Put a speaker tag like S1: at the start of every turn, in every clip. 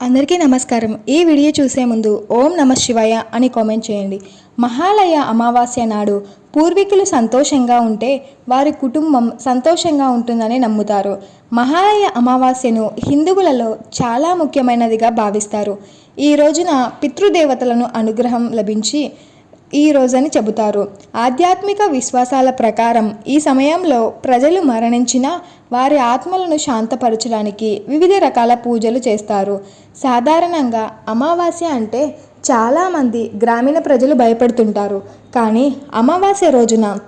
S1: అందరికీ నమస్కారం. ఈ వీడియో చూసే ముందు ఓం నమ శివాయ అని కామెంట్ చేయండి. మహాలయ అమావాస్య నాడు పూర్వీకులు సంతోషంగా ఉంటే వారి కుటుంబం సంతోషంగా ఉంటుందని నమ్ముతారు. మహాలయ అమావాస్యను హిందువులలో చాలా ముఖ్యమైనదిగా భావిస్తారు. ఈ రోజున పితృదేవతలను అనుగ్రహం లభించి ఈ రోజని చెబుతారు. ఆధ్యాత్మిక విశ్వాసాల ప్రకారం ఈ సమయంలో ప్రజలు మరణించిన వారి ఆత్మలను శాంతపరచడానికి వివిధ రకాల పూజలు చేస్తారు. సాధారణంగా అమావాస్య అంటే చాలామంది గ్రామీణ ప్రజలు భయపడుతుంటారు. కానీ అమావాస్య రోజున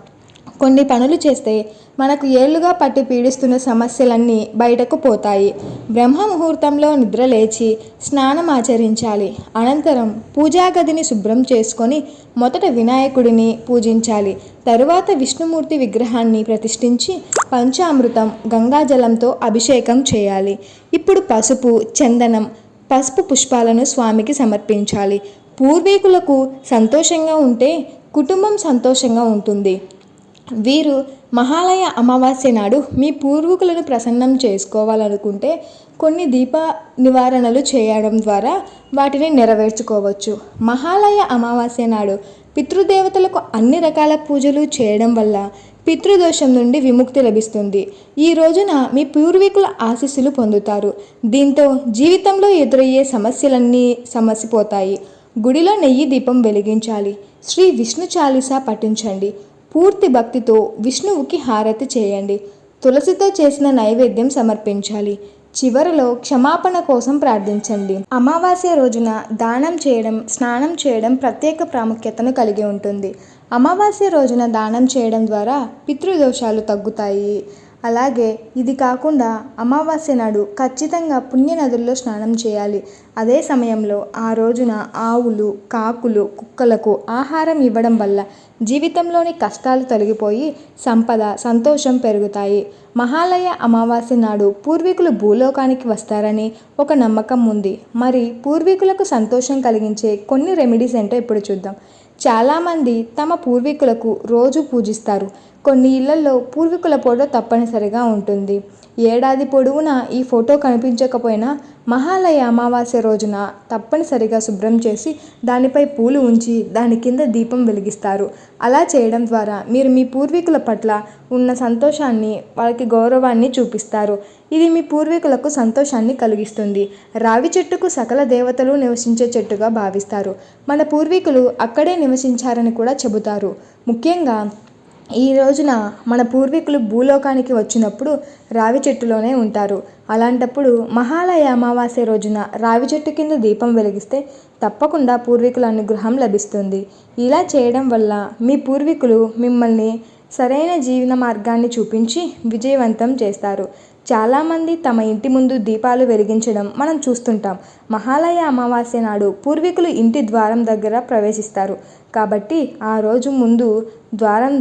S1: కొన్ని పనులు చేస్తే మనకు ఏళ్ళుగా పట్టి పీడిస్తున్న సమస్యలన్నీ బయటకు పోతాయి. బ్రహ్మ ముహూర్తంలో నిద్ర లేచి స్నానం ఆచరించాలి. అనంతరం పూజా గదిని శుభ్రం చేసుకొని మొదట వినాయకుడిని పూజించాలి. తరువాత విష్ణుమూర్తి విగ్రహాన్ని ప్రతిష్ఠించి పంచామృతం గంగాజలంతో అభిషేకం చేయాలి. ఇప్పుడు పసుపు చందనం పసుపు పుష్పాలను స్వామికి సమర్పించాలి. పూర్వీకులకు సంతోషంగా ఉంటే కుటుంబం సంతోషంగా ఉంటుంది. వీరు మహాలయ అమావాస్య నాడు మీ పూర్వీకులను ప్రసన్నం చేసుకోవాలనుకుంటే కొన్ని దీప నివారణలు చేయడం ద్వారా వాటిని నెరవేర్చుకోవచ్చు. మహాలయ అమావాస్య నాడు పితృదేవతలకు అన్ని రకాల పూజలు చేయడం వల్ల పితృదోషం నుండి విముక్తి లభిస్తుంది. ఈ రోజున మీ పూర్వీకుల ఆశీస్సులు పొందుతారు. దీంతో జీవితంలో ఎదురయ్యే సమస్యలన్నీ సమసిపోతాయి. గుడిలో నెయ్యి దీపం వెలిగించాలి. శ్రీ విష్ణు చాలీసా పఠించండి. పూర్తి భక్తితో విష్ణువుకి హారతి చేయండి. తులసితో చేసిన నైవేద్యం సమర్పించాలి. చివరిలో క్షమాపణ కోసం ప్రార్థించండి. అమావాస్య రోజున దానం చేయడం స్నానం చేయడం ప్రత్యేక ప్రాముఖ్యతను కలిగి ఉంటుంది. అమావాస్య రోజున దానం చేయడం ద్వారా పితృదోషాలు తగ్గుతాయి. అలాగే ఇది కాకుండా అమావాస్య నాడు ఖచ్చితంగా పుణ్య నదుల్లో స్నానం చేయాలి. అదే సమయంలో ఆ రోజున ఆవులు కాకులు కుక్కలకు ఆహారం ఇవ్వడం వల్ల జీవితంలోని కష్టాలు తొలగిపోయి సంపద సంతోషం పెరుగుతాయి. మహాలయ అమావాస్య నాడు పూర్వీకులు భూలోకానికి వస్తారని ఒక నమ్మకం ఉంది. మరి పూర్వీకులకు సంతోషం కలిగించే కొన్ని రెమెడీస్ ఏంటో ఇప్పుడు చూద్దాం. చాలామంది తమ పూర్వీకులకు రోజు పూజిస్తారు. కొన్ని ఇళ్ళలో పూర్వీకుల ఫోటో తప్పనిసరిగా ఉంటుంది. ఏడాది పొడవునా ఈ ఫోటో కనిపించకపోయినా మహాలయ అమావాస్య రోజున తప్పనిసరిగా శుభ్రం చేసి దానిపై పూలు ఉంచి దాని కింద దీపం వెలిగిస్తారు. అలా చేయడం ద్వారా మీరు మీ పూర్వీకుల పట్ల ఉన్న సంతోషాన్ని వాళ్ళకి గౌరవాన్ని చూపిస్తారు. ఇది మీ పూర్వీకులకు సంతోషాన్ని కలిగిస్తుంది. రావి చెట్టుకు సకల దేవతలు నివసించే చెట్టుగా భావిస్తారు. మన పూర్వీకులు అక్కడే నివసించారని కూడా చెబుతారు. ముఖ్యంగా ఈ రోజున మన పూర్వీకులు భూలోకానికి వచ్చినప్పుడు రావి చెట్టులోనే ఉంటారు. అలాంటప్పుడు మహాలయ అమావాస్య రోజున రావి చెట్టు కింద దీపం వెలిగిస్తే తప్పకుండా పూర్వీకుల అనుగ్రహం లభిస్తుంది. ఇలా చేయడం వల్ల మీ పూర్వీకులు మిమ్మల్ని సరైన జీవన మార్గాన్ని చూపించి విజయవంతం చేస్తారు. చాలామంది తమ ఇంటి ముందు దీపాలు వెలిగించడం మనం చూస్తుంటాం. మహాలయ అమావాస్య నాడు పూర్వీకులు ఇంటి ద్వారం దగ్గర ప్రవేశిస్తారు. కాబట్టి ఆ రోజు ముందు ద్వారం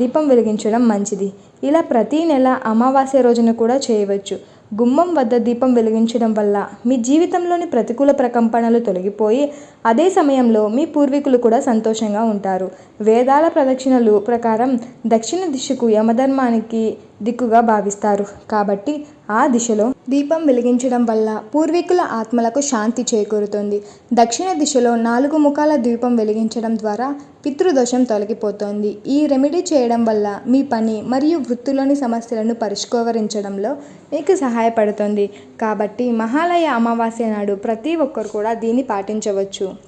S1: దీపం వెలిగించడం మంచిది. ఇలా ప్రతీ నెల అమావాస్య రోజున కూడా చేయవచ్చు. గుమ్మం వద్ద దీపం వెలిగించడం వల్ల మీ జీవితంలోని ప్రతికూల ప్రకంపనలు తొలగిపోయి అదే సమయంలో మీ పూర్వీకులు కూడా సంతోషంగా ఉంటారు. వేదాల ప్రదక్షిణలు ప్రకారం దక్షిణ దిశకు యమధర్మానికి దిక్కుగా భావిస్తారు. కాబట్టి ఆ దిశలో దీపం వెలిగించడం వల్ల పూర్వీకుల ఆత్మలకు శాంతి చేకూరుతుంది. దక్షిణ దిశలో నాలుగు ముఖాల దీపం వెలిగించడం ద్వారా పితృదోషం తొలగిపోతుంది. ఈ రెమెడీ చేయడం వల్ల మీ పని మరియు వృత్తిలోని సమస్యలను పరిష్కరించడంలో మీకు సహాయపడుతుంది. కాబట్టి మహాలయ అమావాస్య నాడు ప్రతి ఒక్కరు కూడా దీన్ని పాటించవచ్చు.